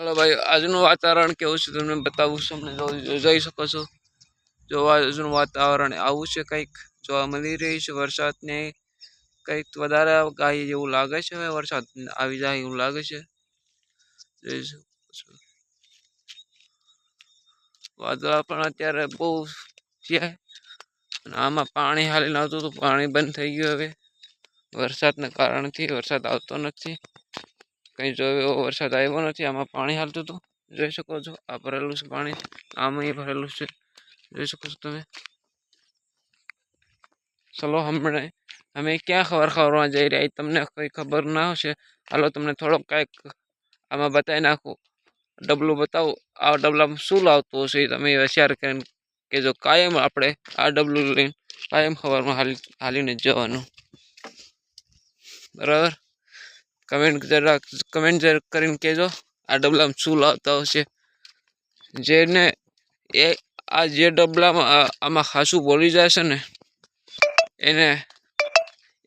હાલો ભાઈ, આજનું વાતાવરણ કેવું છે તમને બતાવું છું, તમને જોઈ શકો છો. જો આજનું વાતાવરણ આવું છે કંઈક, જોવા મળી રહ્યું છે વરસાદને કંઈક વધારે ગાય જેવું લાગે છે હવે, વરસાદ આવી જાય એવું લાગે છે. જોઈ શકો છો. વાદળા પણ અત્યારે બહુ છે, અને આમાં પાણી હાલી આવતું હતું પાણી બંધ થઈ ગયું હવે. વરસાદના કારણથી વરસાદ આવતો નથી. કંઈ જો એવો વરસાદ આવ્યો નથી, આમાં પાણી હાલતું હતું. જોઈ શકો છો, આ ભરેલું છે પાણી. આમાં ભરેલું છે. જોઈ શકો છો તમે. ચલો હમણાં અમે ક્યાં ખબર ખબરમાં જઈ રહ્યા તમને કોઈ ખબર ના હશે. હાલો તમને થોડોક કાંઈક આમાં બતાવી નાખું. ડબલું બતાવું. આ ડબલામાં શું લાવતું હશે તમે વિચાર કરીને કે જો કાયમ આપણે આ ડબલું લઈને કાયમ ખબરમાં હાલી, હાલીને જવાનું. બરાબર? કમેન્ટ જરા કમેન્ટ જરા કરીને કહેજો. આ ડબલામાં શું લાવતા હશે? જેને એ આ જે ડબલામાં આમાં ખાસું બોલી જાય છે ને, એને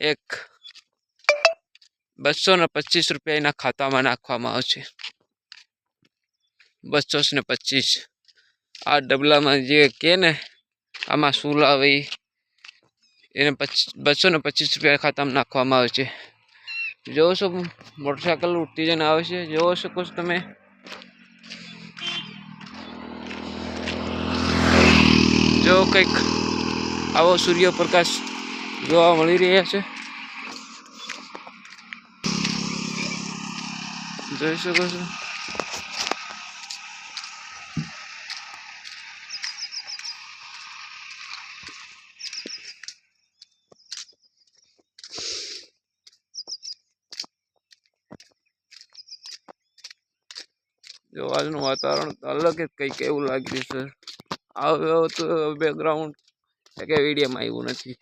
એક બસો ને પચીસ રૂપિયા એના ખાતામાં નાખવામાં આવશે. બસો ને પચીસ. આ ડબલામાં જે કે ને, આમાં શું લાવે એને પચીસ બસો ને પચીસ રૂપિયા ખાતામાં નાખવામાં આવે છે જોવો છો, મોટરસાયકલ ઉઠતી જઈને આવે છે. જોવો શકો છો તમે? જો કંઈક આવો સૂર્યપ્રકાશ જોવા મળી રહ્યા છે. જોઈ શકો છો? જો આજનું વાતાવરણ અલગ જ કંઈક એવું લાગ્યું છે. આવ્યો તો બેકગ્રાઉન્ડ કે વિડીયોમાં આવ્યું નથી.